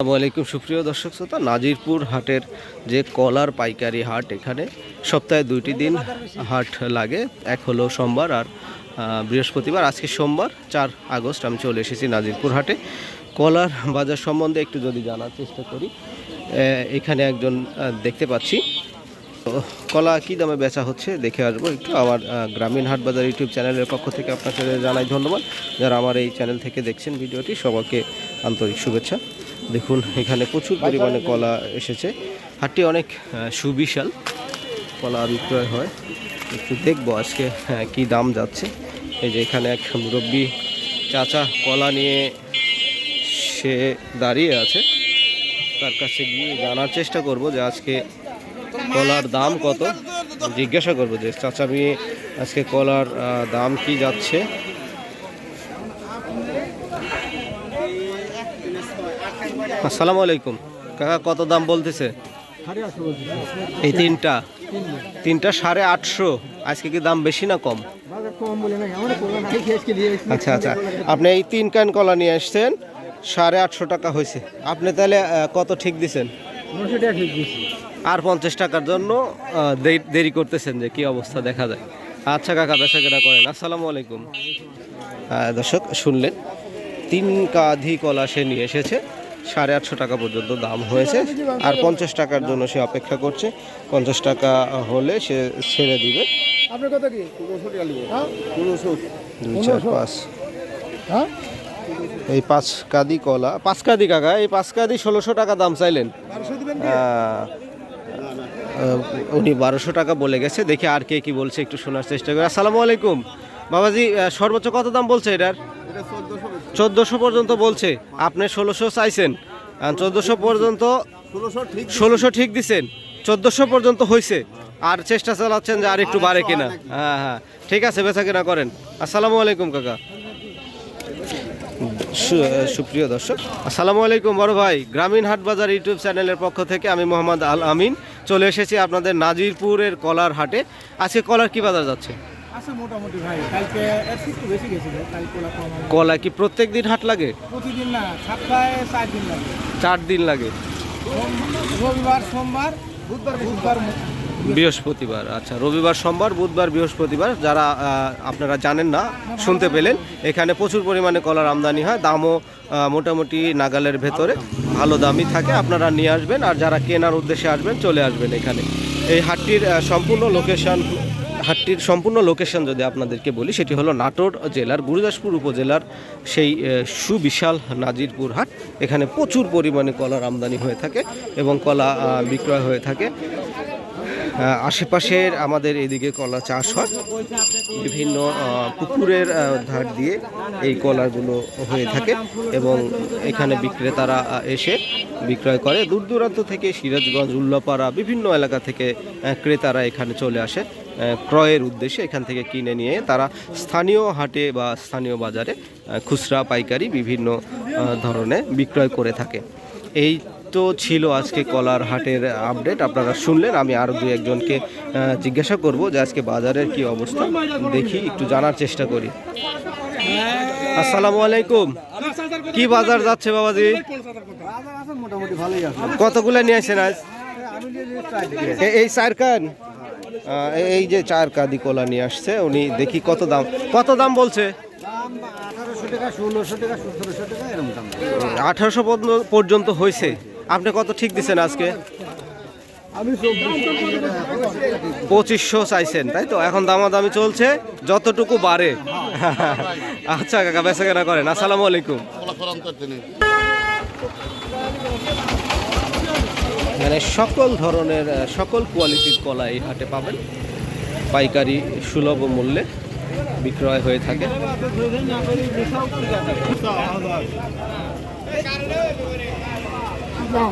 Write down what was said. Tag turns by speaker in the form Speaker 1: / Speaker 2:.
Speaker 1: আসসালামু আলাইকুম, সুপ্রিয় দর্শক শ্রোতা, নাজিরপুর হাটের যে কলার পাইকারি হাট, এখানে সপ্তাহে দুইটি দিন হাট লাগে। এক হলো সোমবার আর বৃহস্পতিবার। আজকে সোমবার, চার আগস্ট, আমি চলে এসেছি নাজিরপুর হাটে। কলার বাজার সম্বন্ধে একটু যদি জানার চেষ্টা করি এখানে একজন দেখতে পাচ্ছি। কলা কী দামে বেচা হচ্ছে দেখে আসব একটু। আমার গ্রামীণ হাট বাজার ইউটিউব চ্যানেলের পক্ষ থেকে আপনাকে জানাই ধন্যবাদ। যারা আমার এই চ্যানেল থেকে দেখছেন ভিডিওটি, সবাইকে আন্তরিক শুভেচ্ছা। দেখুন, এখানে প্রচুর পরিমাণে কলা এসেছে। হাটটি অনেক সুবিশাল। কলা বিক্রয় হয়। একটু দেখব আজকে কি দাম যাচ্ছে। এই যে এখানে এক মুরব্বী চাচা কলা নিয়ে সে দাঁড়িয়ে আছে। তার কাছে গিয়ে জানার চেষ্টা করব যে আজকে কলার দাম কত। জিজ্ঞাসা করব যে, চাচা মেয়ে আজকে কলার দাম কি যাচ্ছে? আসসালামু আলাইকুম। কাকা, কত দাম বলতেছে? এই তিনটা। তিনটা সাড়ে আটশো। আজকে কি দাম বেশি না কম? আচ্ছা আচ্ছা। আপনি এই তিন কান কলা নিয়ে আসছেন, সাড়ে আটশো টাকা হয়েছে। আপনি তাহলে কত ঠিক দিছেন? আর পঞ্চাশ টাকার জন্য দেরি- করতেছেন যে কি অবস্থা দেখা যায়। আচ্ছা কাকা বেচা কেনা করেন। আসসালামু আলাইকুম। দর্শক, শুনলেন? তিন কাধি কলা সে নিয়ে এসেছে। সাড়ে আটশো টাকা পর্যন্ত দাম হয়েছে। আর পঞ্চাশ টাকার জন্য সে অপেক্ষা করছে। পঞ্চাশ টাকা হলে সে ছেড়ে দিবে। দুই চার পাঁচ।
Speaker 2: হ্যাঁ?
Speaker 1: এই পাঁচ কাদি কলা পাঁচ কাদি কাকা এই পাঁচ কাদি ষোলোশো টাকা দাম চাইলেন। উনি বারোশো টাকা বলে গেছে। দেখি আর কে কি বলছে একটু শোনার চেষ্টা করি। আসসালামু আলাইকুম। বাবাজি সর্বোচ্চ কত দাম বলছে এটার?
Speaker 2: এটা চোদ্দশো
Speaker 1: পর্যন্ত বলছে। আপনি ষোলোশো চাইছেন। চোদ্দোশো পর্যন্ত
Speaker 2: ষোলোশো ঠিক
Speaker 1: দিছেন। চোদ্দোশো পর্যন্ত হয়েছে আর চেষ্টা চালাচ্ছেন যে আর একটু বাড়ে কিনা। হ্যাঁ হ্যাঁ। ঠিক আছে বেচা কিনা করেন। আসসালামু আলাইকুম কাকা। সুপ্রিয় দর্শক আসসালামু আলাইকুম বড় ভাই। গ্রামীণ হাট বাজার ইউটিউব চ্যানেলের পক্ষ থেকে আমি মোহাম্মদ আল আমিন। চলে এসেছি আপনাদের নাজিরপুরের কলার হাটে। আজকে কলার কি বাজার যাচ্ছে?
Speaker 2: আছে মোটামুটি ভাই কালকে একটু বেশি গেছিল কালকে ওলা কম আছে।
Speaker 1: কলা কি প্রত্যেক দিন হাট লাগে?
Speaker 2: প্রতিদিন না সপ্তাহে চার দিন লাগে।
Speaker 1: চার দিন লাগে।
Speaker 2: রবিবার সোমবার বুধবার বুধবার
Speaker 1: বৃহস্পতিবার আচ্ছা রবিবার সোমবার বুধবার বৃহস্পতিবার যারা আপনারা জানেন না শুনতে পেলেন এখানে প্রচুর পরিমাণে কলার আমদানি হয় দামও মোটামুটি নাগালের ভেতরে ভালো দামই থাকে আপনারা নিয়ে আসবেন আর যারা কেনার উদ্দেশ্যে আসবেন চলে আসবেন এখানে। এই হাটটির সম্পূর্ণ লোকেশন হাটটির সম্পূর্ণ লোকেশন যদি আপনাদেরকে বলি, সেটি হলো নাটোর জেলার, গুরুদাসপুর উপজেলার সেই সুবিশাল নাজিরপুর হাট। এখানে প্রচুর পরিমাণে কলার আমদানি হয়ে থাকে এবং কলা বিক্রয় হয়ে থাকে। আশেপাশের আমাদের এদিকে কলা চাষ হয়। বিভিন্ন পুকুরের ধার দিয়ে এই কলাগুলো হয়ে থাকে এবং এখানে বিক্রেতারা এসে বিক্রয় করে। দূর দূরান্ত থেকে সিরাজগঞ্জ উল্লাপাড়া বিভিন্ন এলাকা থেকে ক্রেতারা এখানে চলে আসে ক্রয়ের উদ্দেশ্যে এখান থেকে কিনে নিয়ে তারা স্থানীয় হাটে বা স্থানীয় বাজারে খুচরা পাইকারি বিভিন্ন আহ, ধরনের বিক্রয় করে থাকে। এই তো ছিল আজকে কলার হাটের আপডেট। আপনারা শুনলেন আমি আরও দু একজনকে জিজ্ঞাসা করব যে আজকে বাজারের কি অবস্থা। দেখি একটু জানার চেষ্টা করি। আসসালামু আলাইকুম। কি বাজার যাচ্ছে বাবাজি? কতগুলো নিয়ে আসেন আজ? এই চার কান এই যে চার কাদি কলা নিয়ে আসছে উনি দেখি কত দাম। কত দাম বলছে?
Speaker 2: আঠারোশো
Speaker 1: পর্যন্ত হয়েছে। আপনি কত ঠিক দিছেন আজকে? পঁচিশশো চাইছেন, তাই তো? এখন দামাদামি চলছে, যতটুকু বাড়ে। আচ্ছা কাকা বেচা কেনা করেন। আসসালামু আলাইকুম। মানে সকল ধরনের সকল কোয়ালিটির কলা এই হাটে পাবেন। পাইকারি সুলভ মূল্যে বিক্রয় হয়ে থাকে। না